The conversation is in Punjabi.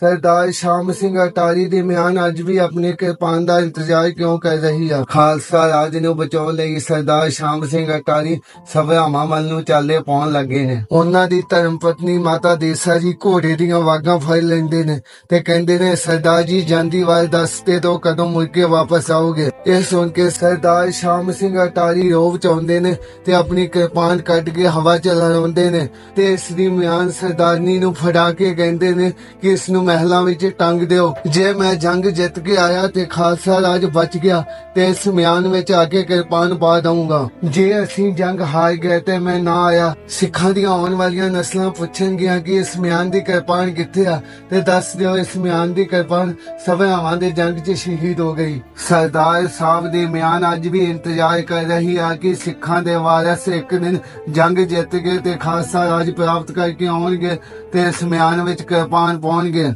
ਸਰਦਾਰ ਸ਼ਾਮ ਸਿੰਘ ਅਟਾਰੀ ਦੀ ਮਿਆਨ ਅੱਜ ਵੀ ਆਪਣੇ ਕਿਰਪਾਨ ਦਾ ਇੰਤਜ਼ਾਰ ਕਿਉਂ ਕਰ ਰਹੀ ਆ? ਖਾਲਸਾ ਰਾਜ ਨੂੰ ਬਚਾਉਣ ਲਈ ਸਰਦਾਰ ਸ਼ਾਮ ਸਿੰਘ ਅਟਾਰੀ ਸਭਰਾਵਾਂ ਵੱਲ ਨੂੰ ਚਾਲੇ ਪਾਉਣ ਲੱਗੇ ਨੇ। ਉਹਨਾਂ ਦੀ ਧਰਮ ਪਤਨੀ ਮਾਤਾ ਦੇਸਾ ਜੀ ਘੋੜੇ ਦੀਆਂ ਵਾਗਾਂ ਫੜ ਲੈਂਦੇ ਨੇ ਤੇ ਕਹਿੰਦੇ ਨੇ, ਸਰਦਾਰ ਜੀ, ਜਾਂਦੀ ਵਾਰ ਦੱਸਦੇ ਤੋਂ ਕਦੋਂ ਮੁੜ ਕੇ ਵਾਪਸ ਆਓਗੇ? ਇਹ ਸੁਣ ਕੇ ਸਰਦਾਰ ਸ਼ਾਮ ਸਿੰਘ ਅਟਾਰੀ ਰੋਵ ਚਾਉਂਦੇ ਨੇ ਤੇ ਆਪਣੀ ਕਿਰਪਾਨ ਕੱਢ ਕੇ ਹਵਾ ਚ ਲਹਿਰਾਉਂਦੇ ਨੇ ਤੇ ਇਸ ਮਿਆਨ ਸਰਦਾਰਨੀ ਨੂੰ ਫੜਾ ਕੇ ਕਹਿੰਦੇ ਨੇ ਕਿ ਇਸ ਨੂੰ ਮਹਿਲਾਂ ਵਿੱਚ ਟੰਗ ਦਿਓ। ਜੇ ਮੈਂ ਜੰਗ ਜਿੱਤ ਕੇ ਆਇਆ ਤੇ ਖਾਲਸਾ ਰਾਜ ਬਚ ਗਿਆ, ਤੇ ਇਸ ਮਿਆਨ ਵਿੱਚ ਆ ਕੇ ਕਿਰਪਾਨ ਪਾ ਦਊਂਗਾ। ਜੇ ਅਸੀਂ ਜੰਗ ਹਾਰ ਗਏ ਤੇ ਮੈਂ ਨਾ ਆਇਆ, ਸਿੱਖਾਂ ਦੀਆਂ ਆਉਣ ਵਾਲੀਆਂ ਨਸਲਾਂ ਪੁੱਛਣਗੀਆਂ ਕਿ ਇਸ ਮਿਆਨ ਦੀ ਕਿਰਪਾਨ ਕਿੱਥੇ ਆ, ਤੇ ਦੱਸ ਦਿਓ ਇਸ ਮਿਆਨ ਦੀ ਕਿਰਪਾਨ ਸਭਾਵਾਂ ਦੇ ਜੰਗ 'ਚ ਸ਼ਹੀਦ ਹੋ ਗਈ। ਸਰਦਾਰ ਸਾਹਿਬ ਦੇ ਮਿਆਨ ਅੱਜ ਵੀ ਇੰਤਜ਼ਾਰ ਕਰ ਰਹੀ ਆ ਕਿ ਸਿੱਖਾਂ ਦੇ ਵਾਰਿਸ ਇੱਕ ਦਿਨ ਜੰਗ ਜਿੱਤ ਕੇ ਤੇ ਖਾਲਸਾ ਰਾਜ ਪ੍ਰਾਪਤ ਕਰਕੇ ਆਉਣਗੇ ਤੇ ਇਸ ਮਿਆਨ ਵਿੱਚ ਕਿਰਪਾਨ ਪਾਉਣਗੇ।